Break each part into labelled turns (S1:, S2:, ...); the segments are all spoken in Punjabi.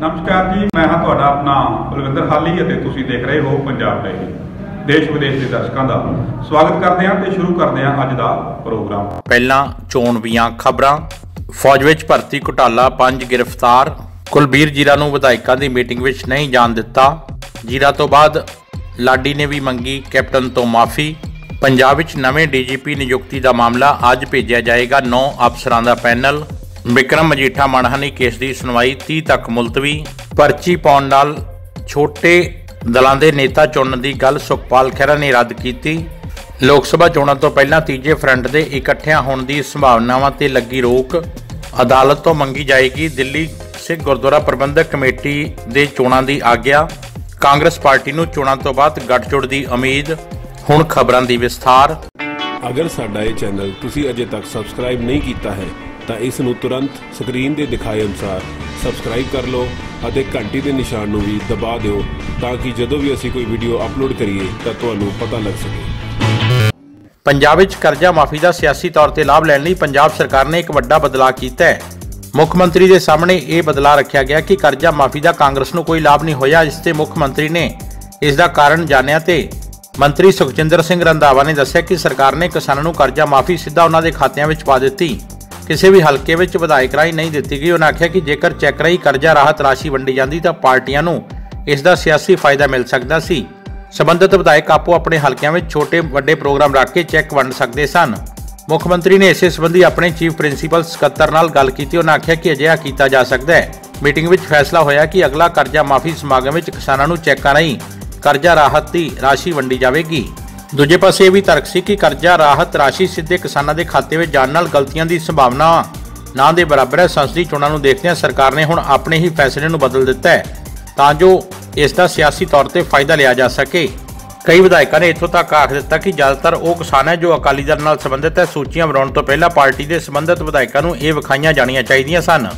S1: ਨਮਸਕਾਰ ਜੀ, ਮੈਂ ਹਾਂ ਤੁਹਾਡਾ ਆਪਣਾ ਬਲਵਿੰਦਰ ਹਾਲੀ ਅਤੇ ਤੁਸੀਂ ਦੇਖ ਰਹੇ ਹੋ ਪੰਜਾਬ ਟੀਵੀ ਦੇਸ਼ ਵਿਦੇਸ਼ ਦੇ ਦਰਸ਼ਕਾਂ ਦਾ ਸਵਾਗਤ ਕਰਦੇ ਹਾਂ ਤੇ ਸ਼ੁਰੂ ਕਰਦੇ ਹਾਂ ਅੱਜ ਦਾ ਪ੍ਰੋਗਰਾਮ।
S2: ਪਹਿਲਾਂ ਚੋਣਵੀਆਂ ਖਬਰਾਂ। ਫੌਜ ਵਿੱਚ ਭਰਤੀ ਘੁਟਾਲਾ, ਪੰਜ ਗ੍ਰਿਫਤਾਰ। ਕੁਲਬੀਰ ਜੀਰਾ ਨੂੰ ਵਿਧਾਇਕਾਂ ਦੀ ਮੀਟਿੰਗ ਵਿੱਚ ਨਹੀਂ ਜਾਣ ਦਿੱਤਾ। ਜੀਰਾ ਤੋਂ ਬਾਅਦ ਲਾਡੀ ਨੇ ਵੀ ਮੰਗੀ ਕੈਪਟਨ ਤੋਂ ਮਾਫੀ। ਪੰਜਾਬ ਵਿੱਚ ਨਵੇਂ ਡੀਜੀਪੀ ਨਿਯੁਕਤੀ ਦਾ ਮਾਮਲਾ ਅੱਜ ਭੇਜਿਆ ਜਾਏਗਾ। 9 ਅਫਸਰਾਂ ਦਾ ਪੈਨਲ। ਵਿਕਰਮ ਮਜੀਠਾ ਮਨਹਾਨੀ ਕੇਸ ਦੀ ਸੁਣਵਾਈ 30 ਤੱਕ ਮੁਲਤਵੀ, ਪਰਚੀ ਪਾਉਣ ਨਾਲ ਛੋਟੇ ਦਲਾਂ ਦੇ ਨੇਤਾ ਚੁਣਨ ਦੀ ਗੱਲ ਸੁਖਪਾਲ ਖਹਿਰਾ ਨੇ ਰੱਦ ਕੀਤੀ। ਲੋਕ ਸਭਾ ਚੋਣਾਂ ਤੋਂ ਪਹਿਲਾਂ ਤੀਜੇ ਫਰੰਟ ਦੇ ਇਕੱਠਿਆਂ ਹੋਣ ਦੀ ਸੰਭਾਵਨਾਵਾਂ ਤੇ ਲੱਗੀ ਰੋਕ। ਅਦਾਲਤ ਤੋਂ ਮੰਗੀ ਜਾਏਗੀ ਦਿੱਲੀ ਸਿੱਖ ਗੁਰਦੁਆਰਾ ਪ੍ਰਬੰਧਕ ਕਮੇਟੀ ਦੇ ਚੋਣਾਂ ਦੀ ਆਗਿਆ। ਕਾਂਗਰਸ ਪਾਰਟੀ ਨੂੰ ਚੋਣਾਂ ਤੋਂ ਬਾਅਦ ਗੱਠਜੋੜ ਦੀ ਉਮੀਦ। ਹੁਣ ਖਬਰਾਂ ਦੀ ਵਿਸਥਾਰ।
S3: ਅਗਰ ਸਾਡਾ ਇਹ ਚੈਨਲ ਤੁਸੀਂ ਅਜੇ ਤੱਕ ਸਬਸਕ੍ਰਾਈਬ ਨਹੀਂ ਕੀਤਾ ਹੈ ਤਾਂ ਇਸ ਨੂੰ ਤੁਰੰਤ ਸਕਰੀਨ ਦੇ ਦਿਖਾਏ ਅਨੁਸਾਰ ਸਬਸਕ੍ਰਾਈਬ ਕਰ ਲਓ ਅਤੇ ਘੰਟੀ ਦੇ ਨਿਸ਼ਾਨ ਨੂੰ ਵੀ ਦਬਾ ਦਿਓ ਤਾਂ ਕਿ ਜਦੋਂ ਵੀ ਅਸੀਂ ਕੋਈ ਵੀਡੀਓ ਅਪਲੋਡ ਕਰੀਏ ਤਾਂ ਤੁਹਾਨੂੰ ਪਤਾ ਲੱਗ ਸਕੇ।
S2: ਪੰਜਾਬ ਵਿੱਚ ਕਰਜ਼ਾ ਮਾਫੀ ਦਾ ਸਿਆਸੀ ਤੌਰ ਤੇ ਲਾਭ ਲੈਣ ਲਈ ਪੰਜਾਬ ਸਰਕਾਰ ਨੇ ਇੱਕ ਵੱਡਾ ਬਦਲਾਅ ਕੀਤਾ ਹੈ। ਮੁੱਖ ਮੰਤਰੀ ਦੇ ਸਾਹਮਣੇ ਇਹ ਬਦਲਾਅ ਰੱਖਿਆ ਗਿਆ ਕਿ ਕਰਜ਼ਾ ਮਾਫੀ ਦਾ ਕਾਂਗਰਸ ਨੂੰ ਕੋਈ ਲਾਭ ਨਹੀਂ ਹੋਇਆ ਇਸ ਤੇ ਮੁੱਖ ਮੰਤਰੀ ਨੇ ਇਸ ਦਾ ਕਾਰਨ ਜਾਣਿਆ ਤੇ ਮੰਤਰੀ ਸੁਖਜਿੰਦਰ ਸਿੰਘ ਰੰਧਾਵਾ ਨੇ ਦੱਸਿਆ ਕਿ ਸਰਕਾਰ ਨੇ ਕਿਸਾਨਾਂ ਨੂੰ ਕਰਜ਼ਾ ਮਾਫੀ ਸਿੱਧਾ ਉਹਨਾਂ ਦੇ ਖਾਤਿਆਂ ਵਿੱਚ ਪਾ ਦਿੱਤੀ। ਕਿਸੇ ਵੀ ਹਲਕੇ ਵਿੱਚ ਵਿਧਾਇਕ ਰਾਹੀਂ ਨਹੀਂ ਦਿੱਤੀ ਗਈ। ਉਹਨਾਂ ਆਖਿਆ ਕਿ ਜੇਕਰ ਚੈੱਕ ਰਾਹੀਂ ਕਰਜ਼ਾ ਰਾਹਤ ਰਾਸ਼ੀ ਵੰਡੀ ਜਾਂਦੀ ਤਾਂ ਪਾਰਟੀਆਂ ਨੂੰ ਇਸ ਦਾ ਸਿਆਸੀ ਫਾਇਦਾ ਮਿਲ ਸਕਦਾ ਸੀ। ਸਬੰਧਤ ਵਿਧਾਇਕ ਆਪੋ ਆਪਣੇ ਹਲਕਿਆਂ ਵਿੱਚ ਛੋਟੇ ਵੱਡੇ ਪ੍ਰੋਗਰਾਮ ਰੱਖ ਕੇ ਚੈੱਕ ਵੰਡ ਸਕਦੇ ਸਨ। ਮੁੱਖ ਮੰਤਰੀ ਨੇ ਇਸੇ ਸੰਬੰਧੀ ਆਪਣੇ ਚੀਫ ਪ੍ਰਿੰਸੀਪਲ ਸਕੱਤਰ ਨਾਲ ਗੱਲ ਕੀਤੀ। ਉਹਨਾਂ ਆਖਿਆ ਕਿ ਅਜਿਹਾ ਕੀਤਾ ਜਾ ਸਕਦਾ ਹੈ। ਮੀਟਿੰਗ ਵਿੱਚ ਫੈਸਲਾ ਹੋਇਆ ਕਿ ਅਗਲਾ ਕਰਜ਼ਾ ਮਾਫੀ ਸਮਾਗਮ ਵਿੱਚ ਕਿਸਾਨਾਂ ਨੂੰ ਚੈੱਕਾਂ ਰਾਹੀਂ ਕਰਜ਼ਾ ਰਾਹਤ ਦੀ ਰਾਸ਼ੀ ਵੰਡੀ ਜਾਵੇਗੀ। ਦੂਜੇ ਪਾਸੇ ਇਹ ਵੀ ਤਰਕ ਸੀ ਕਿ ਕਰਜ਼ਾ, ਰਾਹਤ ਰਾਸ਼ੀ ਸਿੱਧੇ ਕਿਸਾਨਾਂ ਦੇ ਖਾਤੇ ਵਿੱਚ ਜਾਣ ਨਾਲ ਗਲਤੀਆਂ ਦੀ ਸੰਭਾਵਨਾ ਨਾ ਦੇ ਬਰਾਬਰ ਹੈ। ਸੰਸਦੀ ਚੋਣਾਂ ਨੂੰ ਦੇਖਦਿਆਂ ਸਰਕਾਰ ਨੇ ਹੁਣ ਆਪਣੇ ਹੀ ਫੈਸਲੇ ਨੂੰ ਬਦਲ ਦਿੱਤਾ ਹੈ। ਤਾਂ ਜੋ ਇਸ ਦਾ ਸਿਆਸੀ ਤੌਰ ਤੇ ਫਾਇਦਾ ਲਿਆ ਜਾ ਸਕੇ। ਕਈ ਵਿਧਾਇਕਾਂ ਨੇ ਇੱਥੋਂ ਤੱਕ ਆਖ ਦਿੱਤਾ ਕਿ ਜ਼ਿਆਦਾਤਰ ਉਹ ਕਿਸਾਨ ਹੈ ਜੋ ਅਕਾਲੀ ਦਲ ਨਾਲ ਸੰਬੰਧਿਤ ਹੈ। ਸੂਚੀਆਂ ਬਣਾਉਣ ਤੋਂ ਪਹਿਲਾਂ ਪਾਰਟੀ ਦੇ ਸੰਬੰਧਿਤ ਵਿਧਾਇਕਾਂ ਨੂੰ ਇਹ ਵਿਖਾਈਆਂ ਜਾਣੀਆਂ ਚਾਹੀਦੀਆਂ ਸਨ।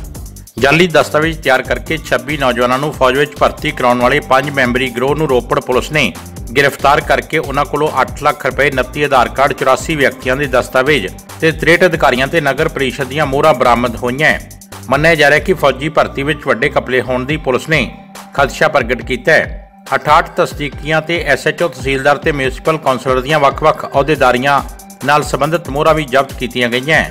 S2: ਜਾਲੀ ਦਸਤਾਵੇਜ਼ ਤਿਆਰ ਕਰਕੇ 26 ਨੌਜਵਾਨਾਂ ਨੂੰ ਫੌਜ ਵਿੱਚ ਭਰਤੀ ਕਰਾਉਣ ਵਾਲੇ 5 ਮੈਂਬਰੀ ਗਰੋਹ ਨੂੰ ਰੋਪੜ ਪੁਲਿਸ ਨੇ ਗ੍ਰਿਫਤਾਰ ਕਰਕੇ ਉਹਨਾਂ ਕੋਲੋਂ 8 ਲੱਖ ਰੁਪਏ 29 ਆਧਾਰ ਕਾਰਡ 84 ਵਿਅਕਤੀਆਂ ਦੇ ਦਸਤਾਵੇਜ਼ ਤੇ 63 ਅਧਿਕਾਰੀਆਂ ਤੇ ਨਗਰ ਪ੍ਰੀਸ਼ਦ ਦੀਆਂ ਮੋਹਰਾਂ ਬਰਾਮਦ ਹੋਈਆਂ। ਮੰਨਿਆ ਜਾ ਰਿਹਾ ਕਿ ਫੌਜੀ ਭਰਤੀ ਵਿੱਚ ਵੱਡੇ ਕਪਲੇ ਹੋਣ ਦੀ ਪੁਲਿਸ ਨੇ ਖਦਸ਼ਾ ਪ੍ਰਗਟ ਕੀਤਾ ਹੈ। 68 ਤਸਦੀਕੀਆਂ ਤੇ ਐਸਐਚਓ ਤਹਿਸੀਲਦਾਰ ਤੇ ਮਿਊਨਿਸਪਲ ਕੌਂਸਲਰ ਦੀਆਂ ਵੱਖ-ਵੱਖ ਅਹੁਦੇਦਾਰੀਆਂ ਨਾਲ ਸੰਬੰਧਿਤ ਮੋਹਰਾਂ ਵੀ ਜ਼ਬਤ ਕੀਤੀਆਂ ਗਈਆਂ।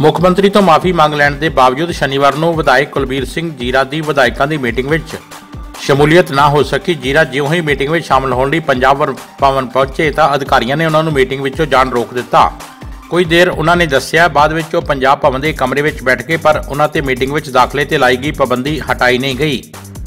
S2: ਮੁੱਖ ਮੰਤਰੀ ਤੋਂ ਮਾਫੀ ਮੰਗ ਲੈਣ ਦੇ ਬਾਵਜੂਦ ਸ਼ਨੀਵਾਰ ਨੂੰ ਵਿਧਾਇਕ ਕੁਲਬੀਰ ਸਿੰਘ ਜੀਰਾ ਦੀ ਵਿਧਾਇਕਾਂ ਦੀ ਮੀਟਿੰਗ ਵਿੱਚ ਸ਼ਮੂਲੀਅਤ ਨਾ ਹੋ ਸਕੀ। ਜੀਰਾ ਜਿਉਂ ਹੀ ਮੀਟਿੰਗ ਵਿੱਚ ਸ਼ਾਮਲ ਹੋਣ ਲਈ ਪੰਜਾਬ ਭਵਨ ਪਹੁੰਚੇ ਤਾਂ ਅਧਿਕਾਰੀਆਂ ਨੇ ਉਹਨਾਂ ਨੂੰ ਮੀਟਿੰਗ ਵਿੱਚੋਂ ਜਾਣ ਰੋਕ ਦਿੱਤਾ। ਕੋਈ ਦੇਰ ਉਹਨਾਂ ਨੇ ਦੱਸਿਆ, ਬਾਅਦ ਵਿੱਚ ਉਹ ਪੰਜਾਬ ਭਵਨ ਦੇ ਕਮਰੇ ਵਿੱਚ ਬੈਠ ਕੇ ਪਰ ਉਹਨਾਂ ਤੇ ਮੀਟਿੰਗ ਵਿੱਚ ਦਾਖਲੇ ਤੇ ਲਾਈ ਗਈ ਪਾਬੰਦੀ ਹਟਾਈ ਨਹੀਂ ਗਈ।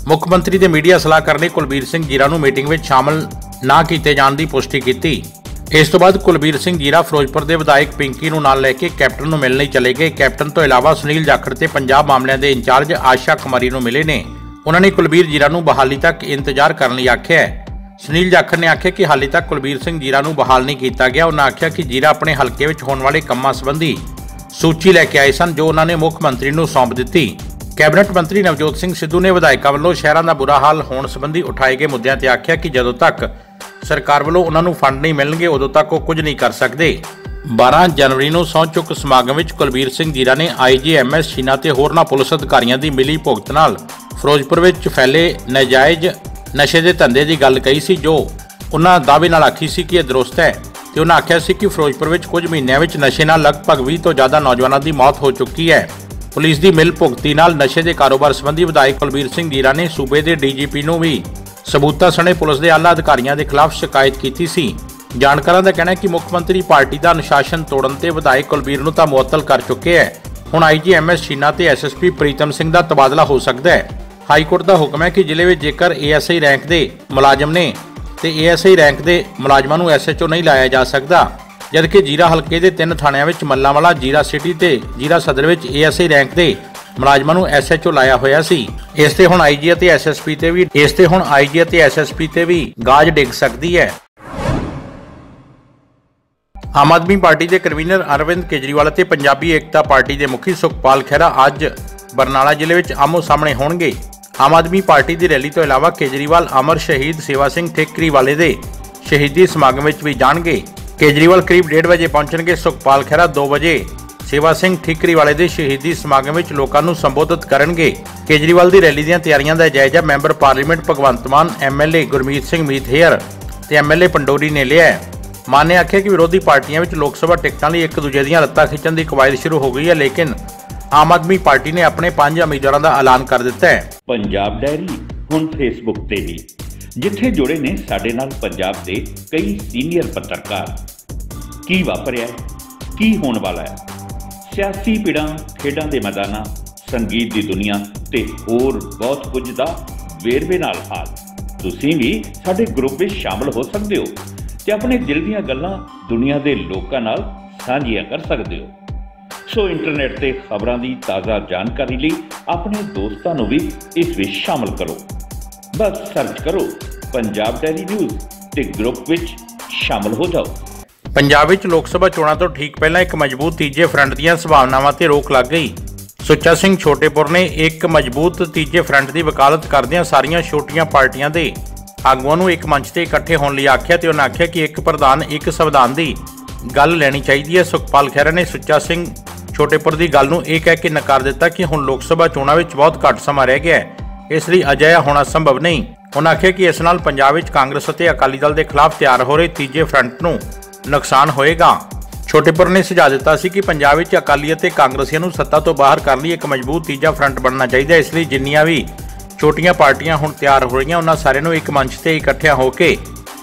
S2: ਮੁੱਖ ਮੰਤਰੀ ਦੇ ਮੀਡੀਆ ਸਲਾਹਕਾਰ ਨੇ ਕੁਲਬੀਰ ਸਿੰਘ ਜੀਰਾ ਨੂੰ ਮੀਟਿੰਗ ਵਿੱਚ ਸ਼ਾਮਲ ਨਾ ਕੀਤੇ ਜਾਣ ਦੀ ਪੁਸ਼ਟੀ ਕੀਤੀ। ਇਸ ਤੋਂ ਬਾਅਦ ਕੁਲਬੀਰ ਸਿੰਘ ਜੀਰਾ ਫਿਰੋਜ਼ਪੁਰ ਦੇ ਵਿਧਾਇਕ ਪਿੰਕੀ ਨੂੰ ਨਾਲ ਲੈ ਕੇ ਕੈਪਟਨ ਨੂੰ ਮਿਲਣ ਲਈ ਚਲੇ ਗਏ। ਕੈਪਟਨ ਤੋਂ ਇਲਾਵਾ ਸੁਨੀਲ ਜਾਖੜ ਤੇ ਪੰਜਾਬ ਮਾਮਲਿਆਂ ਦੇ ਇੰਚਾਰਜ ਆਸ਼ਾ ਕੁਮਾਰੀ ਨੂੰ ਮਿਲੇ ਨੇ। ਉਹਨਾਂ ਨੇ ਕੁਲਬੀਰ ਜੀਰਾ ਨੂੰ ਬਹਾਲੀ ਤੱਕ ਇੰਤਜ਼ਾਰ ਕਰਨ ਲਈ ਆਖਿਆ ਹੈ। ਸੁਨੀਲ ਜਾਖੜ ਨੇ ਆਖਿਆ ਕਿ ਹਾਲੇ ਤੱਕ ਕੁਲਬੀਰ ਸਿੰਘ ਜੀਰਾ ਨੂੰ ਬਹਾਲ ਨਹੀਂ ਕੀਤਾ ਗਿਆ। ਉਹਨਾਂ ਆਖਿਆ ਕਿ ਜੀਰਾ ਆਪਣੇ ਹਲਕੇ ਵਿੱਚ ਹੋਣ ਵਾਲੇ ਕੰਮਾਂ ਸੰਬੰਧੀ ਸੂਚੀ ਲੈ ਕੇ ਆਏ ਸਨ, ਜੋ ਉਹਨਾਂ ਨੇ ਮੁੱਖ ਮੰਤਰੀ ਨੂੰ ਸੌਂਪ ਦਿੱਤੀ। ਕੈਬਨਿਟ ਮੰਤਰੀ ਨਵਜੋਤ ਸਿੰਘ ਸਿੱਧੂ ਨੇ ਵਿਧਾਇਕਾਂ ਵੱਲੋਂ ਸ਼ਹਿਰਾਂ ਦਾ ਬੁਰਾ ਹਾਲ ਹੋਣ ਸੰਬੰਧੀ ਉਠਾਏ ਗਏ ਮੁੱਦਿਆਂ ਤੇ ਆਖਿਆ ਕਿ ਜਦੋਂ ਤੱਕ ਸਰਕਾਰ ਵੱਲੋਂ ਉਹਨਾਂ ਨੂੰ ਫੰਡ ਨਹੀਂ ਮਿਲਣਗੇ, ਉਦੋਂ ਤੱਕ ਉਹ ਕੁਝ ਨਹੀਂ ਕਰ ਸਕਦੇ। 12 ਜਨਵਰੀ ਨੂੰ ਸਹੁੰ ਚੁੱਕ ਸਮਾਗਮ ਵਿੱਚ ਕੁਲਬੀਰ ਸਿੰਘ ਜੀਰਾ ਨੇ ਆਈਜੀਐਮਐਸ ਸ਼ੀਨਾ ਤੇ ਹੋਰਨਾਂ ਪੁਲਿਸ ਅਧਿਕਾਰੀਆਂ ਦੀ ਮਿਲੀ ਭੁਗਤ ਨਾਲ ਫਿਰੋਜ਼ਪੁਰ ਵਿੱਚ ਫੈਲੇ ਨਾਜਾਇਜ਼ ਨਸ਼ੇ ਦੇ ਧੰਦੇ ਦੀ ਗੱਲ ਕਹੀ ਸੀ, ਜੋ ਉਹਨਾਂ ਦਾਅਵੇ ਨਾਲ ਆਖੀ ਸੀ ਕਿ ਇਹ ਦਰੁਸਤ ਹੈ ਤੇ ਉਹਨਾਂ ਆਖਿਆ ਸੀ ਕਿ ਫਿਰੋਜ਼ਪੁਰ ਵਿੱਚ ਕੁਝ ਮਹੀਨਿਆਂ ਵਿੱਚ ਨਸ਼ੇ ਨਾਲ ਲਗਭਗ 20 ਤੋਂ ਜ਼ਿਆਦਾ ਨੌਜਵਾਨਾਂ ਦੀ ਮੌਤ ਹੋ ਚੁੱਕੀ ਹੈ। ਪੁਲਿਸ ਦੀ ਮਿਲ ਭੁਗਤੀ ਨਾਲ ਨਸ਼ੇ ਦੇ ਕਾਰੋਬਾਰ ਸੰਬੰਧੀ ਵਿਧਾਇਕ ਕੁਲਬੀਰ ਸਿੰਘ ਜੀਰਾ ਨੇ ਸੂਬੇ ਦੇ ਡੀਜੀਪੀ ਨੂੰ ਵੀ ਸਬੂਤਾਂ ਸਣੇ ਪੁਲਿਸ ਦੇ ਆਲਾ ਅਧਿਕਾਰੀਆਂ ਦੇ ਖਿਲਾਫ ਸ਼ਿਕਾਇਤ ਕੀਤੀ ਸੀ। ਜਾਣਕਾਰਾਂ ਦਾ ਕਹਿਣਾ ਹੈ ਕਿ ਮੁੱਖ ਮੰਤਰੀ ਪਾਰਟੀ ਦਾ ਅਨੁਸ਼ਾਸਨ ਤੋੜਨ ਤੇ ਵਿਧਾਇਕ ਕੁਲਬੀਰ ਨੂੰ ਤਾਂ ਮੁਅੱਤਲ ਕਰ ਚੁੱਕੇ ਹੈ। ਹੁਣ ਆਈਜੀਐਮਐਸ ਸ਼ੀਨਾ ਤੇ ਐਸਐਸਪੀ ਪ੍ਰੀਤਮ ਸਿੰਘ ਦਾ ਤਬਾਦਲਾ ਹੋ ਸਕਦਾ ਹੈ। ਹਾਈ ਕੋਰਟ ਦਾ ਹੁਕਮ ਹੈ ਕਿ ਜ਼ਿਲ੍ਹੇ ਵਿੱਚ ਜੇਕਰ ਏਐਸਆਈ ਰੈਂਕ ਦੇ ਮੁਲਾਜ਼ਮ ਨੇ ਤੇ ਏਐਸਆਈ ਰੈਂਕ ਦੇ ਮੁਲਾਜ਼ਮਾਂ ਨੂੰ ਐਸਐਚਓ ਨਹੀਂ ਲਾਇਆ ਜਾ ਸਕਦਾ, ਜਦਕਿ ਜੀਰਾ ਹਲਕੇ ਦੇ ਤਿੰਨ ਥਾਣਿਆਂ ਵਿੱਚ ਮੱਲਾਂਵਾਲਾ, ਜੀਰਾ ਸਿਟੀ ਤੇ ਜੀਰਾ ਸਦਰ ਵਿੱਚ ਏਐਸਆਈ ਰੈਂਕ ਦੇ ਮੁਲਾਜ਼ਮਾਂ ਨੂੰ ਐਸਐਚਓ ਲਾਇਆ ਹੋਇਆ ਸੀ। ਇਸ ਤੇ ਹੁਣ ਆਈਜੀ ਅਤੇ ਐਸਐਸਪੀ ਤੇ ਵੀ, ਇਸ ਤੇ ਹੁਣ ਆਈਜੀ ਅਤੇ ਐਸਐਸਪੀ ਤੇ ਵੀ ਗਾਜ ਡਿੱਗ ਸਕਦੀ ਹੈ। ਆਮ ਆਦਮੀ ਪਾਰਟੀ ਦੇ ਕਨਵੀਨਰ ਅਰਵਿੰਦ ਕੇਜਰੀਵਾਲ ਅਤੇ ਪੰਜਾਬੀ ਏਕਤਾ ਪਾਰਟੀ ਦੇ ਮੁਖੀ ਸੁਖਪਾਲ ਖਹਿਰਾ ਅੱਜ ਬਰਨਾਲਾ ਜ਼ਿਲ੍ਹੇ ਵਿੱਚ ਆਮੋ ਸਾਹਮਣੇ ਹੋਣਗੇ। ਆਮ ਆਦਮੀ ਪਾਰਟੀ ਦੀ ਰੈਲੀ ਤੋਂ ਇਲਾਵਾ ਕੇਜਰੀਵਾਲ, ਅਮਰ ਸ਼ਹੀਦ ਸੇਵਾ ਸਿੰਘ ਠੇਕਰੀ ਵਾਲੇ ਦੇ ਸ਼ਹੀਦੀ ਸਮਾਗਮ ਵਿੱਚ ਵੀ ਜਾਣਗੇ। ਕੇਜਰੀਵਾਲ ਕਰੀਬ 1:30 ਵਜੇ ਪਹੁੰਚਣਗੇ ਸੁਖਪਾਲ ਖਹਿਰਾ 2 ਵਜੇ ਸੇਵਾ ਸਿੰਘ ਠਿਕਰੀ ਵਾਲੇ ਦੇ ਸ਼ਹੀਦੀ ਸਮਾਗਮ ਵਿੱਚ ਲੋਕਾਂ ਨੂੰ ਸੰਬੋਧਿਤ ਕਰਨਗੇ। ਕੇਜਰੀਵਾਲ ਦੀ ਰੈਲੀ ਦੀਆਂ ਤਿਆਰੀਆਂ ਦਾ ਜਾਇਜ਼ਾ member parliament Bhagwant Mann MLA Gurmeet Singh Meet Hayer ਤੇ ਐਮਐਲਏ ਪੰਡੋਰੀ ਨੇ ਲਿਆ ਮਾਨ ਨੇ ਆਖਿਆ ਕਿ ਵਿਰੋਧੀ ਪਾਰਟੀਆਂ ਵਿੱਚ ਲੋਕ ਸਭਾ ਟਿਕਟਾਂ ਲਈ ਇੱਕ ਦੂਜੇ ਦੀਆਂ ਲੱਤਾਂ ਖਿੱਚਣ ਦੀ ਕਵਾਇਦ ਸ਼ੁਰੂ ਹੋ ਗਈ ਹੈ, ਲੇਕਿਨ ਆਮ ਆਦਮੀ ਪਾਰਟੀ ਨੇ ਆਪਣੇ ਪੰਜ ਉਮੀਦਵਾਰਾਂ ਦਾ ਐਲਾਨ ਕਰ ਦਿੱਤਾ ਹੈ।
S4: ਪੰਜਾਬ ਡਾਇਰੀ, ਹੁਣ ਫੇਸਬੁੱਕ ਤੇ ਵੀ। ਜਿੱਥੇ ਜੁੜੇ ਨੇ ਸਾਡੇ ਨਾਲ ਪੰਜਾਬ ਦੇ ਕਈ ਸੀਨੀਅਰ ਪੱਤਰਕਾਰ। ਕੀ ਵਾਪਰਿਆ ਕੀ ਹੋਣ ਵਾਲਾ ਹੈ? ਸਿਆਸੀ ਪਿੜਾਂ, ਖੇਡਾਂ ਦੇ ਮੈਦਾਨਾਂ, ਸੰਗੀਤ ਦੀ ਦੁਨੀਆ ਤੇ ਹੋਰ ਬਹੁਤ ਕੁਝ ਦਾ ਵੇਰਵੇ ਨਾਲ ਹਾਲ। ਤੁਸੀਂ ਵੀ ਸਾਡੇ ਗਰੁੱਪ ਵਿੱਚ ਸ਼ਾਮਲ ਹੋ ਸਕਦੇ ਹੋ ਤੇ ਆਪਣੇ ਦਿਲ ਦੀਆਂ ਗੱਲਾਂ ਦੁਨੀਆ ਦੇ ਲੋਕਾਂ ਨਾਲ ਸਾਂਝੀਆਂ ਕਰ ਸਕਦੇ ਹੋ। ਸੋ ਇੰਟਰਨੈਟ ਤੇ ਖਬਰਾਂ ਦੀ ਤਾਜ਼ਾ ਜਾਣਕਾਰੀ ਲਈ ਆਪਣੇ ਦੋਸਤਾਂ ਨੂੰ ਵੀ ਇਸ ਵਿੱਚ ਸ਼ਾਮਲ ਕਰੋ। ਬਸ ਸਰਚ ਕਰੋ ਪੰਜਾਬ ਡੈਲੀ ਨਿਊਜ਼ ਤੇ ਗਰੁੱਪ ਵਿੱਚ ਸ਼ਾਮਲ ਹੋ ਜਾਓ।
S2: ਪੰਜਾਬ ਵਿੱਚ ਲੋਕ ਸਭਾ ਚੋਣਾਂ ਤੋਂ ਠੀਕ ਪਹਿਲਾਂ ਇੱਕ ਮਜ਼ਬੂਤ ਤੀਜੇ ਫਰੰਟ ਦੀਆਂ ਸੰਭਾਵਨਾਵਾਂ ਤੇ ਰੋਕ ਲੱਗ ਗਈ। ਸੁੱਚਾ ਸਿੰਘ ਛੋਟੇਪੁਰ ਨੇ ਇੱਕ ਮਜ਼ਬੂਤ ਤੀਜੇ ਫਰੰਟ ਦੀ ਵਕਾਲਤ ਕਰਦਿਆਂ ਸਾਰੀਆਂ ਛੋਟੀਆਂ ਪਾਰਟੀਆਂ ਦੇ ਆਗੂਆਂ ਨੂੰ ਇੱਕ ਮੰਚ ਤੇ ਇਕੱਠੇ ਹੋਣ ਲਈ ਆਖਿਆ ਤੇ ਉਹਨਾਂ ਆਖਿਆ ਕਿ ਇੱਕ ਪ੍ਰਧਾਨ ਇੱਕ ਸੰਵਿਧਾਨ ਦੀ ਗੱਲ ਲੈਣੀ ਚਾਹੀਦੀ ਹੈ। ਸੁਖਪਾਲ ਖਹਿਰਾ ਨੇ ਸੁੱਚਾ ਸਿੰਘ ਛੋਟੇਪੁਰ ਦੀ ਗੱਲ ਨੂੰ ਇਹ ਕਹਿ ਕੇ ਨਕਾਰ ਦਿੱਤਾ ਕਿ ਹੁਣ ਲੋਕ ਸਭਾ ਚੋਣਾਂ ਵਿੱਚ ਬਹੁਤ ਘੱਟ ਸਮਾਂ ਰਹਿ ਗਿਆ ਹੈ। ਇਸ ਲਈ ਅਜਿਹਾ ਹੋਣਾ ਸੰਭਵ ਨਹੀਂ। ਉਹਨਾਂ ਆਖਿਆ ਕਿ ਇਸ ਨਾਲ ਪੰਜਾਬ ਵਿੱਚ ਕਾਂਗਰਸ ਅਤੇ ਅਕਾਲੀ ਦਲ ਦੇ ਖਿਲਾਫ ਤਿਆਰ ਹੋ ਰਹੇ ਤੀਜੇ ਫਰੰਟ ਨੂੰ ਨੁਕਸਾਨ ਹੋਏਗਾ। ਛੋਟੇਪੁਰ ਨੇ ਸੁਝਾਅ ਦਿੱਤਾ ਸੀ ਕਿ ਪੰਜਾਬ ਵਿੱਚ ਅਕਾਲੀ ਅਤੇ ਕਾਂਗਰਸੀਆਂ ਨੂੰ ਸੱਤਾ ਤੋਂ ਬਾਹਰ ਕਰਨ ਲਈ ਇੱਕ ਮਜ਼ਬੂਤ ਤੀਜਾ ਫਰੰਟ ਬਣਨਾ ਚਾਹੀਦਾ ਹੈ। ਇਸ ਲਈ ਜਿੰਨੀਆਂ ਵੀ ਛੋਟੀਆਂ ਪਾਰਟੀਆਂ ਹੁਣ ਤਿਆਰ ਹੋ ਰਹੀਆਂ, ਉਹਨਾਂ ਸਾਰਿਆਂ ਨੂੰ ਇੱਕ ਮੰਚ ਤੇ ਇਕੱਠਿਆਂ ਹੋ ਕੇ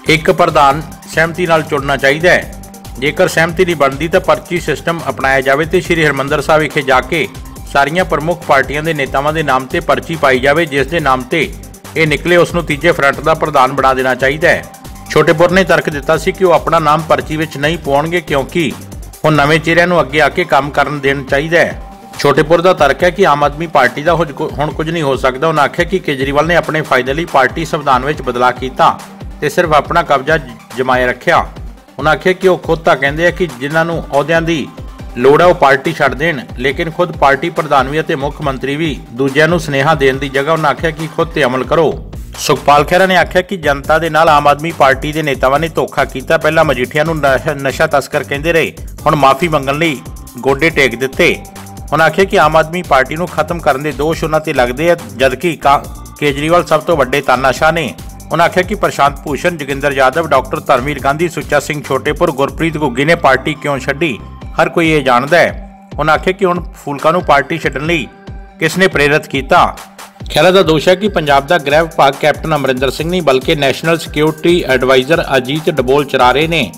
S2: ਇੱਕ ਪ੍ਰਧਾਨ ਸਹਿਮਤੀ ਨਾਲ ਚੁਣਨਾ ਚਾਹੀਦਾ ਹੈ। ਜੇਕਰ ਸਹਿਮਤੀ ਨਹੀਂ ਬਣਦੀ ਤਾਂ ਪਰਚੀ ਸਿਸਟਮ ਅਪਣਾਇਆ ਜਾਵੇ ਤੇ ਸ੍ਰੀ ਹਰਮੰਦਰ ਸਾਹਿਬ ਵਿਖੇ ਜਾ ਕੇ ਸਾਰੀਆਂ ਪ੍ਰਮੁੱਖ ਪਾਰਟੀਆਂ ਦੇ ਨੇਤਾਵਾਂ ਦੇ ਨਾਮ ਤੇ ਪਰਚੀ ਪਾਈ ਜਾਵੇ, ਜਿਸ ਦੇ ਨਾਮ ਤੇ ਇਹ ਨਿਕਲੇ, ਉਸ ਨੂੰ ਤੀਜੇ ਫਰੰਟ ਦਾ ਪ੍ਰਧਾਨ ਬਣਾ ਦੇਣਾ ਚਾਹੀਦਾ ਹੈ। ਛੋਟੇਪੁਰ ਨੇ ਤਰਕ ਦਿੱਤਾ ਸੀ ਕਿ ਉਹ ਆਪਣਾ ਨਾਮ ਪਰਚੀ ਵਿੱਚ ਨਹੀਂ ਪਾਉਣਗੇ, ਕਿਉਂਕਿ ਹੁਣ ਨਵੇਂ ਚਿਹਰਿਆਂ ਨੂੰ ਅੱਗੇ ਆ ਕੇ ਕੰਮ ਕਰਨ ਦੇਣ ਚਾਹੀਦਾ ਹੈ। ਛੋਟੇਪੁਰ ਦਾ ਤਰਕ ਹੈ ਕਿ ਆਮ ਆਦਮੀ ਪਾਰਟੀ ਦਾ ਹੁਣ ਕੁਝ ਨਹੀਂ ਹੋ ਸਕਦਾ। ਉਹਨਾਂ ਆਖਿਆ ਕਿ ਕੇਜਰੀਵਾਲ ਨੇ ਆਪਣੇ ਫਾਇਦੇ ਲਈ ਪਾਰਟੀ ਸੰਵਿਧਾਨ ਵਿੱਚ ਬਦਲਾਅ ਕੀਤਾ ਤੇ ਸਿਰਫ ਆਪਣਾ ਕਬਜ਼ਾ ਜਮਾਏ ਰੱਖਿਆ। ਉਹਨਾਂ ਆਖਿਆ ਕਿ ਉਹ ਖੁਦ ਤਾਂ ਕਹਿੰਦੇ ਆ ਕਿ ਜਿਨ੍ਹਾਂ ਨੂੰ ਅਹੁਦਿਆਂ ਦੀ ਲੋੜ ਹੈ ਉਹ ਪਾਰਟੀ ਛੱਡ ਦੇਣ। ਲੇਕਿਨ ਖੁਦ ਪਾਰਟੀ ਪ੍ਰਧਾਨ ਵੀ ਅਤੇ ਮੁੱਖ ਮੰਤਰੀ ਵੀ ਦੂਜਿਆਂ ਨੂੰ ਸੁਨੇਹਾ ਦੇਣ ਦੀ ਜਗ੍ਹਾ ਉਹਨਾਂ ਆਖਿਆ ਕਿ ਖੁਦ ਤੇ ਅਮਲ ਕਰੋ। ਸੁਖਪਾਲ ਖਹਿਰਾ ਨੇ ਆਖਿਆ ਕਿ ਜਨਤਾ ਦੇ ਨਾਲ ਆਮ ਆਦਮੀ ਪਾਰਟੀ ਦੇ ਨੇਤਾਵਾਂ ਨੇ ਧੋਖਾ ਕੀਤਾ। ਪਹਿਲਾਂ ਮਜੀਠੀਆ ਨੂੰ ਨਸ਼ਾ ਤਸਕਰ ਕਹਿੰਦੇ ਰਹੇ, ਹੁਣ ਮਾਫੀ ਮੰਗਣ ਲਈ ਗੋਡੇ ਟੇਕ ਦਿੱਤੇ। ਉਹਨਾਂ ਆਖਿਆ ਕਿ ਆਮ ਆਦਮੀ ਪਾਰਟੀ ਨੂੰ ਖਤਮ ਕਰਨ ਦੇ ਦੋਸ਼ ਉਹਨਾਂ ਤੇ ਲੱਗਦੇ ਆ, ਜਦਕਿ ਕਾ- ਕੇਜਰੀਵਾਲ ਸਭ ਤੋਂ ਵੱਡੇ ਤਾਨਾਸ਼ਾਹ ਨੇ। ਉਹਨਾਂ ਆਖਿਆ ਕਿ ਪ੍ਰਸ਼ਾਂਤ ਭੂਸ਼ਣ, ਜੋਗਿੰਦਰ ਯਾਦਵ, ਡਾਕਟਰ ਧਰਮਵੀਰ ਗਾਂਧੀ, ਸੁੱਚਾ ਸਿੰਘ ਛੋਟੇਪੁਰ ਗੁਰਪ੍ਰੀਤ ਗੁੱਗੀ ਨੇ ਪਾਰਟੀ ਕਿਉਂ ਛੱਡੀ? ਹਰ ਕੋਈ ਇਹ ਜਾਣਦਾ ਹੈ। ਉਹਨਾਂ ਆਖਿਆ ਕਿ ਹੁਣ ਫੂਲਕਾ ਨੂੰ ਪਾਰਟੀ ਛੱਡਣ ਲਈ ਕਿਸ ਨੇ ਪ੍ਰੇਰਿਤ ਕੀਤਾ? ਖਹਿਰਾ ਦਾ ਦੋਸ਼ ਹੈ ਕਿ ਪੰਜਾਬ ਦਾ ਗ੍ਰਹਿ ਵਿਭਾਗ ਕੈਪਟਨ ਅਮਰਿੰਦਰ ਸਿੰਘ ਨਹੀਂ, ਬਲਕਿ national security adviser Ajit Doval ਚਰਾ ਰਹੇ ਨੇ।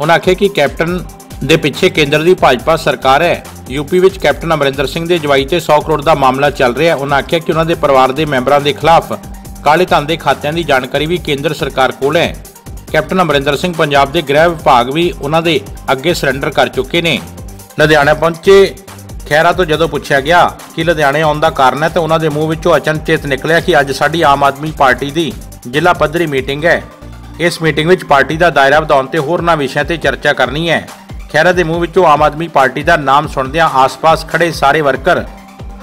S2: ਉਹਨਾਂ ਆਖਿਆ ਕਿ ਕੈਪਟਨ ਦੇ ਪਿੱਛੇ ਕੇਂਦਰ ਦੀ ਭਾਜਪਾ ਸਰਕਾਰ ਹੈ। ਯੂਪੀ ਵਿੱਚ ਕੈਪਟਨ ਅਮਰਿੰਦਰ ਸਿੰਘ ਦੇ ਜਵਾਈ ਤੇ 100 ਕਰੋੜ ਦਾ ਮਾਮਲਾ ਚੱਲ ਰਿਹਾ ਹੈ। ਉਹਨਾਂ ਆਖਿਆ ਕਿ ਉਹਨਾਂ ਦੇ ਪਰਿਵਾਰ ਦੇ ਮੈਂਬਰਾਂ ਦੇ ਖਿਲਾਫ ਕਾਲੇ ਧਨ ਦੇ ਖਾਤਿਆਂ ਦੀ ਜਾਣਕਾਰੀ ਵੀ ਕੇਂਦਰ ਸਰਕਾਰ ਕੋਲ ਹੈ। ਕੈਪਟਨ ਅਮਰਿੰਦਰ ਸਿੰਘ ਪੰਜਾਬ ਦੇ ਗ੍ਰਹਿ ਵਿਭਾਗ ਵੀ ਉਹਨਾਂ ਦੇ ਅੱਗੇ ਸਰੈਂਡਰ ਕਰ ਚੁੱਕੇ ਨੇ। ਲੁਧਿਆਣਾ ਪਹੁੰਚੇ। ਖਹਿਰਾ ਤੋਂ ਜਦੋਂ ਪੁੱਛਿਆ ਗਿਆ ਕਿ ਲੁਧਿਆਣੇ ਆਉਣ ਦਾ ਕਾਰਨ ਹੈ ਤਾਂ ਉਹਨਾਂ ਦੇ ਮੂੰਹ ਵਿੱਚੋਂ ਅਚਨਚੇਤ ਨਿਕਲਿਆ ਕਿ ਅੱਜ ਸਾਡੀ ਆਮ ਆਦਮੀ ਪਾਰਟੀ ਦੀ ਜ਼ਿਲ੍ਹਾ ਪੱਧਰੀ ਮੀਟਿੰਗ ਹੈ। ਇਸ ਮੀਟਿੰਗ ਵਿੱਚ ਪਾਰਟੀ ਦਾ ਦਾਇਰਾ ਵਧਾਉਣ ਤੇ ਹੋਰਨਾਂ ਵਿਸ਼ਿਆਂ ਤੇ ਚਰਚਾ ਕਰਨੀ ਹੈ। ਖਹਿਰਾ ਦੇ ਮੂੰਹ ਵਿੱਚੋਂ ਆਮ ਆਦਮੀ ਪਾਰਟੀ ਦਾ ਨਾਮ ਸੁਣਦਿਆਂ ਆਸ-ਪਾਸ ਖੜੇ ਸਾਰੇ ਵਰਕਰ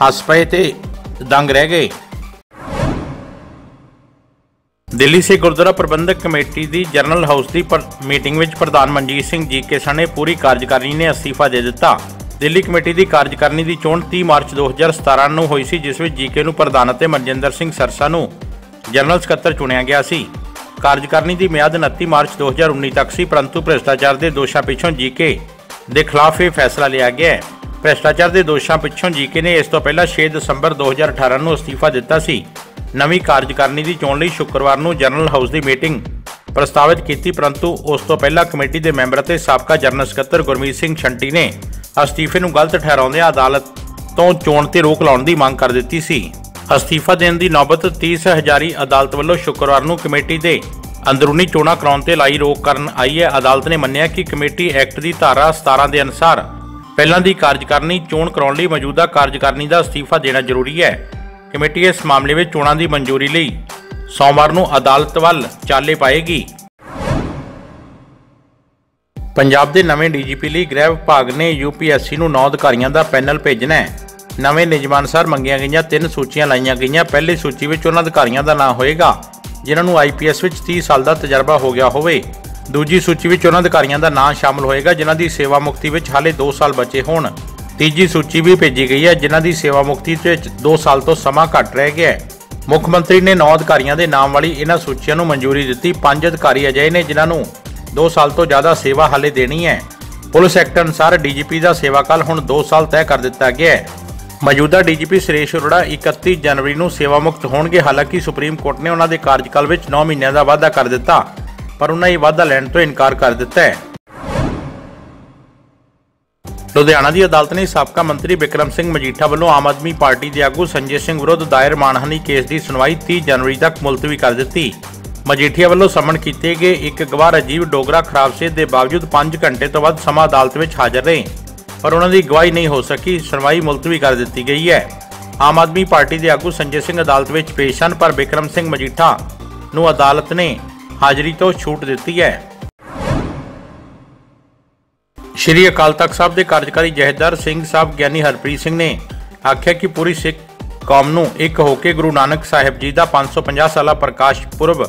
S2: ਹੱਸ ਪਏ ਤੇ ਦੰਗ ਰਹਿ ਗਏ। ਦਿੱਲੀ ਸੇ ਗੁਰਦੁਆਰਾ ਪ੍ਰਬੰਧਕ ਕਮੇਟੀ ਦੀ ਜਨਰਲ ਹਾਊਸ ਦੀ ਪਰ- ਮੀਟਿੰਗ ਵਿੱਚ ਪ੍ਰਧਾਨ ਮਨਜੀਤ ਸਿੰਘ ਜੀ ਕੇ ਸਣੇ ਪੂਰੀ ਕਾਰਜਕਾਰਨੀ ਨੇ ਅਸਤੀਫਾ ਦੇ ਦਿੱਤਾ। ਦਿੱਲੀ ਕਮੇਟੀ ਦੀ ਕਾਰਜਕਾਰਨੀ ਦੀ ਚੋਣ 30 ਮਾਰਚ 2017 ਨੂੰ ਹੋਈ ਸੀ, ਜਿਸ ਵਿੱਚ ਜੀਕੇ ਨੂੰ ਪ੍ਰਧਾਨ ਅਤੇ ਮਨਜਿੰਦਰ ਸਿੰਘ ਸਰਸਾ ਨੂੰ ਜਨਰਲ ਸਕੱਤਰ ਚੁਣਿਆ ਗਿਆ ਸੀ। ਕਾਰਜਕਾਰਨੀ ਦੀ ਮਿਆਦ 29 ਮਾਰਚ 2019 ਤੱਕ ਸੀ, ਪਰੰਤੂ ਭ੍ਰਿਸ਼ਟਾਚਾਰ ਦੇ ਦੋਸ਼ਾਂ ਪਿੱਛੋਂ ਜੀਕੇ ਦੇ ਖਿਲਾਫ ਇਹ ਫੈਸਲਾ ਲਿਆ ਗਿਆ ਹੈ। ਭ੍ਰਿਸ਼ਟਾਚਾਰ ਦੇ ਦੋਸ਼ਾਂ ਪਿੱਛੋਂ ਜੀਕੇ ਨੇ ਇਸ ਤੋਂ ਪਹਿਲਾਂ 6 ਦਸੰਬਰ 2018 ਨੂੰ ਅਸਤੀਫਾ ਦਿੱਤਾ ਸੀ। ਨਵੀਂ ਕਾਰਜਕਾਰਨੀ ਦੀ ਚੋਣ ਲਈ ਸ਼ੁੱਕਰਵਾਰ ਨੂੰ ਜਨਰਲ ਹਾਊਸ ਦੀ ਮੀਟਿੰਗ ਪ੍ਰਸਤਾਵਿਤ ਕੀਤੀ, ਪਰੰਤੂ ਉਸ ਤੋਂ ਪਹਿਲਾਂ ਕਮੇਟੀ ਦੇ ਮੈਂਬਰ ਅਤੇ ਸਾਬਕਾ ਜਨਰਲ ਸਕੱਤਰ ਗੁਰਮੀਤ ਸਿੰਘ ਛੰਟੀ ਨੇ ਅਸਤੀਫੇ ਨੂੰ ਗਲਤ ਠਹਿਰਾਉਂਦਿਆਂ ਅਦਾਲਤ ਤੋਂ ਚੋਣ ਤੇ ਰੋਕ ਲਾਉਣ ਦੀ ਮੰਗ ਕਰ ਦਿੱਤੀ ਸੀ। ਅਸਤੀਫਾ ਦੇਣ ਦੀ ਨੌਬਤ 30 ਹਜ਼ਾਰੀ ਅਦਾਲਤ ਵੱਲੋਂ ਸ਼ੁੱਕਰਵਾਰ ਨੂੰ ਕਮੇਟੀ ਦੇ ਅੰਦਰੂਨੀ ਚੋਣਾਂ ਕਰਾਉਣ ਤੇ ਲਾਈ ਰੋਕ ਕਰਨ ਆਈ ਹੈ। ਅਦਾਲਤ ਨੇ ਮੰਨਿਆ ਕਿ ਕਮੇਟੀ ਐਕਟ ਦੀ ਧਾਰਾ 17 ਦੇ ਅਨੁਸਾਰ ਪਹਿਲਾਂ ਦੀ ਕਾਰਜਕਾਰਨੀ ਚੋਣ ਕਰਾਉਣ ਲਈ ਮੌਜੂਦਾ ਕਾਰਜਕਾਰਨੀ ਦਾ ਅਸਤੀਫਾ ਦੇਣਾ ਜ਼ਰੂਰੀ ਹੈ। ਕਮੇਟੀ ਇਸ ਮਾਮਲੇ ਵਿੱਚ ਚੋਣਾਂ ਦੀ ਮਨਜ਼ੂਰੀ ਲਈ ਸੋਮਵਾਰ ਨੂੰ ਅਦਾਲਤ ਵੱਲ ਚਾਲੇ ਪਾਏਗੀ। ਪੰਜਾਬ ਦੇ ਨਵੇਂ ਡੀਜੀਪੀ ਲਈ ਗ੍ਰਹਿ ਵਿਭਾਗ ਨੇ ਯੂਪੀਐਸਸੀ ਨੂੰ 9 ਅਧਿਕਾਰੀਆਂ ਦਾ ਪੈਨਲ ਭੇਜਣਾ ਹੈ। ਨਵੇਂ ਨਿਯਮਾਂ ਅਨੁਸਾਰ ਮੰਗੀਆਂ ਗਈਆਂ ਤਿੰਨ ਸੂਚੀਆਂ ਲਾਈਆਂ ਗਈਆਂ। ਪਹਿਲੀ ਸੂਚੀ ਵਿੱਚ ਉਹਨਾਂ ਅਧਿਕਾਰੀਆਂ ਦਾ ਨਾਂ ਹੋਏਗਾ, ਜਿਨ੍ਹਾਂ ਨੂੰ ਆਈਪੀਐਸ ਵਿੱਚ 30 ਸਾਲ ਦਾ ਤਜਰਬਾ ਹੋ ਗਿਆ ਹੋਵੇ। ਦੂਜੀ ਸੂਚੀ ਵਿੱਚ ਉਹਨਾਂ ਅਧਿਕਾਰੀਆਂ ਦਾ ਨਾਂ ਸ਼ਾਮਲ ਹੋਏਗਾ, ਜਿਨ੍ਹਾਂ ਦੀ ਸੇਵਾ ਮੁਕਤੀ ਵਿੱਚ ਹਾਲੇ 2 ਸਾਲ ਬਚੇ ਹੋਣ। ਤੀਜੀ ਸੂਚੀ ਵੀ ਭੇਜੀ ਗਈ ਹੈ, ਜਿਨ੍ਹਾਂ ਦੀ ਸੇਵਾ ਮੁਕਤੀ ਵਿੱਚ 2 ਸਾਲ ਤੋਂ ਸਮਾਂ ਘੱਟ ਰਹਿ ਗਿਆ ਹੈ। ਮੁੱਖ ਮੰਤਰੀ ਨੇ 9 ਅਧਿਕਾਰੀਆਂ ਦੇ ਨਾਮ ਵਾਲੀ ਇਹਨਾਂ ਸੂਚੀਆਂ ਨੂੰ ਮਨਜ਼ੂਰੀ ਦਿੱਤੀ। ਪੰਜ ਅਧਿਕਾਰੀ ਅਜਿਹੇ ਨੇ ਜਿਨ੍ਹਾਂ ਨੂੰ 2 ਸਾਲ ਤੋਂ ਜ਼ਿਆਦਾ ਸੇਵਾ ਹਾਲੇ ਦੇਣੀ ਹੈ। ਪੁਲਿਸ ਐਕਟ ਅਨੁਸਾਰ ਡੀਜੀਪੀ ਦਾ ਸੇਵਾ ਕਾਲ ਹੁਣ 2 ਸਾਲ ਤੈਅ ਕਰ ਦਿੱਤਾ ਗਿਆ ਹੈ। ਮੌਜੂਦਾ ਡੀਜੀਪੀ ਸੁਰੇਸ਼ ਅਰੋੜਾ 31 ਜਨਵਰੀ ਨੂੰ ਸੇਵਾ ਮੁਕਤ ਹੋਣਗੇ। ਹਾਲਾਂਕਿ ਸੁਪਰੀਮ ਕੋਰਟ ਨੇ ਉਹਨਾਂ ਦੇ ਕਾਰਜਕਾਲ ਵਿੱਚ 9 ਮਹੀਨਿਆਂ ਦਾ ਵਾਅਦਾ ਕਰ ਦਿੱਤਾ, ਪਰ ਉਹਨਾਂ ਇਹ ਵਾਅਦਾ ਲੈਣ ਤੋਂ ਇਨਕਾਰ ਕਰ ਦਿੱਤਾ ਹੈ। ਲੁਧਿਆਣਾ ਦੀ ਅਦਾਲਤ ਨੇ ਸਾਬਕਾ ਮੰਤਰੀ ਵਿਕਰਮ ਸਿੰਘ ਮਜੀਠਾ ਵੱਲੋਂ ਆਮ ਆਦਮੀ ਪਾਰਟੀ ਦੇ ਆਗੂ ਸੰਜੇ ਸਿੰਘ ਵਿਰੁੱਧ ਦਾਇਰ ਮਾਨਹਾਨੀ ਕੇਸ ਦੀ ਸੁਣਵਾਈ 30 ਜਨਵਰੀ ਤੱਕ ਮੁਲਤਵੀ ਕਰ ਦਿੱਤੀ। ਮਜੀਠੀਆ ਵੱਲੋਂ ਸਮਨ ਕੀਤੇ ਗਏ ਇੱਕ ਗਵਾਹ ਰਾਜੀਵ ਡੋਗਰਾ ਖਰਾਬ ਸਿਹਤ ਦੇ ਬਾਵਜੂਦ 5 ਘੰਟੇ ਤੋਂ ਵੱਧ ਸਮਾਂ ਅਦਾਲਤ ਵਿੱਚ ਹਾਜ਼ਰ ਰਹੇ। ਪਰ ਉਹਨਾਂ ਦੀ ਗਵਾਹੀ ਨਹੀਂ ਹੋ ਸਕੀ, ਸੁਣਵਾਈ ਮੁਲਤਵੀ ਕਰ ਦਿੱਤੀ ਗਈ ਹੈ। ਆਮ ਆਦਮੀ ਪਾਰਟੀ ਦੇ ਆਗੂ ਸੰਜੇ ਸਿੰਘ ਅਦਾਲਤ ਵਿੱਚ ਪੇਸ਼ ਹਨ, ਪਰ ਵਿਕਰਮ ਸਿੰਘ ਮਜੀਠਾ ਨੂੰ ਅਦਾਲਤ ਨੇ ਹਾਜ਼ਰੀ ਤੋਂ ਛੂਟ ਦਿੱਤੀ ਹੈ। ਸ਼੍ਰੀ ਅਕਾਲ ਤਖਤ ਸਾਹਿਬ ਦੇ ਕਾਰਜਕਾਰੀ ਜਹੇਦਾਰ ਸਿੰਘ ਸਾਹਿਬ ਗਿਆਨੀ ਹਰਪ੍ਰੀਤ ਸਿੰਘ ਨੇ ਆਖਿਆ ਕਿ ਪੂਰੀ ਸਿੱਖ ਕੌਮ ਨੂੰ ਇੱਕ ਹੋ ਕੇ ਗੁਰੂ ਨਾਨਕ ਸਾਹਿਬ ਜੀ ਦਾ 550 ਸਾਲਾ ਪ੍ਰਕਾਸ਼ ਪੁਰਬ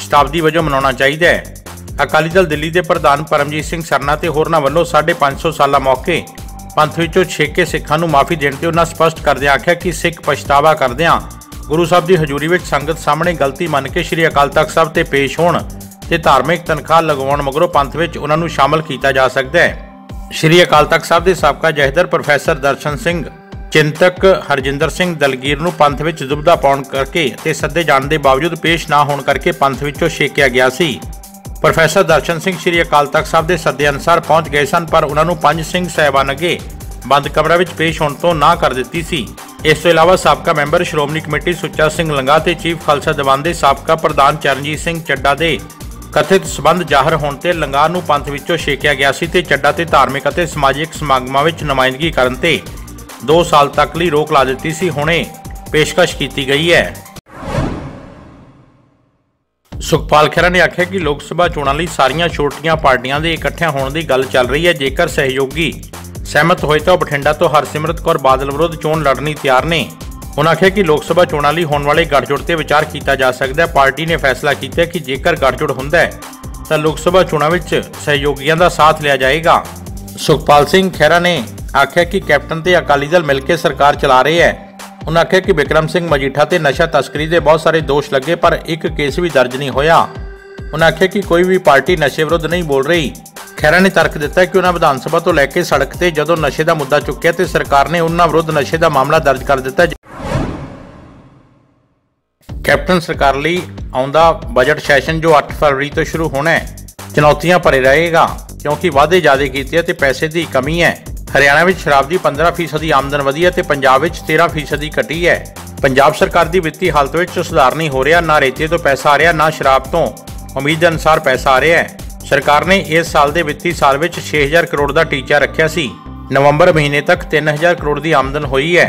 S2: ਸ਼ਤਾਬਦੀ ਵਜੋਂ ਮਨਾਉਣਾ ਚਾਹੀਦਾ ਹੈ। ਅਕਾਲੀ ਦਲ ਦਿੱਲੀ ਦੇ ਪ੍ਰਧਾਨ ਪਰਮਜੀਤ ਸਿੰਘ ਸਰਨਾ ਤੇ ਹੋਰਨਾਂ ਵੱਲੋਂ 550 ਸਾਲਾ ਮੌਕੇ ਪੰਥ ਵਿੱਚੋਂ ਛੇਕੇ ਸਿੱਖਾਂ ਨੂੰ ਮਾਫੀ ਦੇਣ ਤੇ ਉਹਨਾਂ ਸਪਸ਼ਟ ਕਰਦਿਆਂ ਆਖਿਆ ਕਿ ਸਿੱਖ ਪਛਤਾਵਾ ਕਰਦਿਆਂ ਗੁਰੂ ਸਾਹਿਬ ਦੀ ਹਜ਼ੂਰੀ ਵਿੱਚ ਸੰਗਤ ਸਾਹਮਣੇ ਗਲਤੀ ਮੰਨ ਕੇ ਸ਼੍ਰੀ ਅਕਾਲ ਤਖਤ ਸਾਹਿਬ ਤੇ ਪੇਸ਼ ਹੋਣ ਤੇ ਧਾਰਮਿਕ ਤਨਖਾਹ ਲਗਵਾਉਣ ਮਗਰੋਂ ਪੰਥ ਵਿੱਚ ਉਹਨਾਂ ਨੂੰ ਸ਼ਾਮਲ ਕੀਤਾ ਜਾ ਸਕਦਾ ਹੈ। ਸ਼੍ਰੀ ਅਕਾਲ ਤਖਤ ਸਾਹਿਬ ਦੇ ਸਾਬਕਾ ਜਹੇਦਾਰ ਪ੍ਰੋਫੈਸਰ ਦਰਸ਼ਨ ਸਿੰਘ, ਚਿੰਤਕ ਹਰਜਿੰਦਰ ਸਿੰਘ ਦਲਗੀਰ ਨੂੰ ਪੰਥ ਵਿੱਚ ਦੁਬਦਾ ਪਾਉਣ ਕਰਕੇ ਤੇ ਸੱਦੇ ਜਾਣ ਦੇ ਬਾਵਜੂਦ ਪੇਸ਼ ਨਾ ਹੋਣ ਕਰਕੇ ਪੰਥ ਵਿੱਚੋਂ ਛੇਕਿਆ ਗਿਆ ਸੀ। ਪ੍ਰੋਫੈਸਰ ਦਰਸ਼ਨ ਸਿੰਘ ਸ਼੍ਰੀ ਅਕਾਲ ਤਖਤ ਸਾਹਿਬ ਦੇ ਸੱਦੇ ਅਨੁਸਾਰ ਪਹੁੰਚ ਗਏ ਸਨ, ਪਰ ਉਹਨਾਂ ਨੂੰ ਪੰਜ ਸਿੰਘ ਸਹਿਬਾਨ ਅੱਗੇ ਬੰਦ ਕਮਰਾ ਵਿੱਚ ਪੇਸ਼ ਹੋਣ ਤੋਂ ਨਾ ਕਰ ਦਿੱਤੀ ਸੀ। ਇਸ ਤੋਂ ਇਲਾਵਾ ਸਾਬਕਾ ਮੈਂਬਰ, ਸ਼੍ਰੋਮਣੀ ਕਮੇਟੀ ਸੁੱਚਾ ਸਿੰਘ ਲੰਗਾ ਤੇ ਚੀਫ ਖਾਲਸਾ ਦੀਵਾਨ ਦੇ ਸਾਬਕਾ ਪ੍ਰਧਾਨ ਚਰਨਜੀਤ ਸਿੰਘ ਚੱਡਾ ਦੇ ਕਥਿਤ ਸਬੰਧ ਜ਼ਾਹਰ ਹੋਣ ਤੇ ਲੰਗਾਰ ਨੂੰ ਪੰਥ ਵਿੱਚੋਂ ਛੇਕਿਆ ਗਿਆ ਸੀ ਤੇ ਚੱਡਾ ਤੇ ਧਾਰਮਿਕ ਅਤੇ ਸਮਾਜਿਕ ਸਮਾਗਮਾਂ ਵਿੱਚ ਨੁਮਾਇੰਦਗੀ ਕਰਨ ਤੇ 2 ਸਾਲ ਤੱਕ ਲਈ ਰੋਕ ਲਾ ਦਿੱਤੀ ਸੀ। ਹੁਣੇ ਪੇਸ਼ਕਸ਼ ਕੀਤੀ ਗਈ ਹੈ। ਸੁਖਪਾਲ ਖਹਿਰਾ ਨੇ ਆਖਿਆ ਕਿ ਲੋਕ ਸਭਾ ਚੋਣਾਂ ਲਈ ਸਾਰੀਆਂ ਛੋਟੀਆਂ ਪਾਰਟੀਆਂ ਦੇ ਇਕੱਠਿਆਂ ਹੋਣ ਦੀ ਗੱਲ ਚੱਲ ਰਹੀ ਹੈ। ਜੇਕਰ ਸਹਿਯੋਗੀ ਸਹਿਮਤ ਹੋਏ ਤਾਂ ਉਹ ਬਠਿੰਡਾ ਤੋਂ ਹਰਸਿਮਰਤ ਕੌਰ ਬਾਦਲ ਵਿਰੁੱਧ ਚੋਣ ਲੜਨੀ ਤਿਆਰ ਨੇ। ਉਹਨਾਂ ਆਖਿਆ ਕਿ ਲੋਕ ਸਭਾ ਚੋਣਾਂ ਲਈ ਹੋਣ ਵਾਲੇ ਗੱਠਜੋੜ ਤੇ ਵਿਚਾਰ ਕੀਤਾ ਜਾ ਸਕਦਾ ਹੈ। ਪਾਰਟੀ ਨੇ ਫੈਸਲਾ ਕੀਤਾ ਕਿ ਜੇਕਰ ਗੱਠਜੋੜ ਹੁੰਦਾ ਹੈ, ਤਾਂ ਲੋਕ ਸਭਾ ਚੋਣਾਂ ਵਿੱਚ ਸਹਿਯੋਗੀਆਂ ਦਾ ਸਾਥ ਲਿਆ ਜਾਏਗਾ। ਸੁਖਪਾਲ ਸਿੰਘ ਖਹਿਰਾ ਨੇ ਆਖਿਆ ਕਿ ਕੈਪਟਨ ਤੇ ਅਕਾਲੀ ਦਲ ਮਿਲ ਕੇ ਸਰਕਾਰ ਚਲਾ ਰਹੇ ਹੈ। ਉਹਨਾਂ ਆਖਿਆ ਕਿ ਵਿਕਰਮ ਸਿੰਘ ਮਜੀਠਾ ਤੇ ਨਸ਼ਾ ਤਸਕਰੀ ਦੇ ਬਹੁਤ ਸਾਰੇ ਦੋਸ਼ ਲੱਗੇ, ਪਰ ਇੱਕ ਕੇਸ ਵੀ ਦਰਜ ਨਹੀਂ ਹੋਇਆ। ਉਹਨਾਂ ਆਖਿਆ ਕਿ ਕੋਈ ਵੀ ਪਾਰਟੀ ਨਸ਼ੇ ਵਿਰੁੱਧ ਨਹੀਂ ਬੋਲ ਰਹੀ। ਖੈਰਾ ਨੇ ਤਰਕ ਦਿੱਤਾ ਕਿ ਉਹਨਾਂ ਵਿਧਾਨ ਸਭਾ ਤੋਂ ਲੈ ਕੇ ਸੜਕ ਤੇ ਜਦੋਂ ਨਸ਼ੇ ਦਾ ਮੁੱਦਾ ਚੁੱਕਿਆ ਤੇ ਸਰਕਾਰ ਨੇ ਉਹਨਾਂ ਵਿਰੁੱਧ ਨਸ਼ੇ ਦਾ ਮਾਮਲਾ ਦਰਜ ਕਰ ਦਿੱਤਾ। ਕੈਪਟਨ ਸਰਕਾਰ ਲਈ ਆਉਂਦਾ ਬਜਟ ਸੈਸ਼ਨ ਜੋ 8 ਫਰਵਰੀ ਤੋਂ ਸ਼ੁਰੂ ਹੋਣਾ ਹੈ, ਚੁਣੌਤੀਆਂ ਭਰੇ ਰਹੇਗਾ, ਕਿਉਂਕਿ ਵਾਅਦੇ ਜ਼ਿਆਦਾ ਕੀਤੇ ਤੇ ਪੈਸੇ ਦੀ ਕਮੀ ਹੈ। ਹਰਿਆਣਾ ਵਿੱਚ ਸ਼ਰਾਬ ਦੀ 15% ਦੀ ਆਮਦਨ ਵਧੀ ਹੈ ਤੇ ਪੰਜਾਬ ਵਿੱਚ 13% ਦੀ ਘਟੀ ਹੈ। ਪੰਜਾਬ ਸਰਕਾਰ ਦੀ ਵਿੱਤੀ ਹਾਲਤ ਵਿੱਚ ਸੁਧਾਰ ਨਹੀਂ ਹੋ ਰਿਹਾ, ਨਾ ਰੇਤੇ ਤੋਂ ਪੈਸਾ ਆ ਰਿਹਾ, ਨਾ ਸ਼ਰਾਬ ਤੋਂ। ਉਮੀਦ ਦੇ ਅਨੁਸਾਰ ਪੈਸਾ ਆ ਰਿਹਾ ਹੈ। ਸਰਕਾਰ ਨੇ ਇਸ ਸਾਲ ਦੇ ਵਿੱਤੀ ਸਾਲ ਵਿੱਚ 6000 ਕਰੋੜ ਦਾ ਟੀਚਾ ਰੱਖਿਆ ਸੀ। ਨਵੰਬਰ ਮਹੀਨੇ ਤੱਕ 3000 ਕਰੋੜ ਦੀ ਆਮਦਨ ਹੋਈ ਹੈ।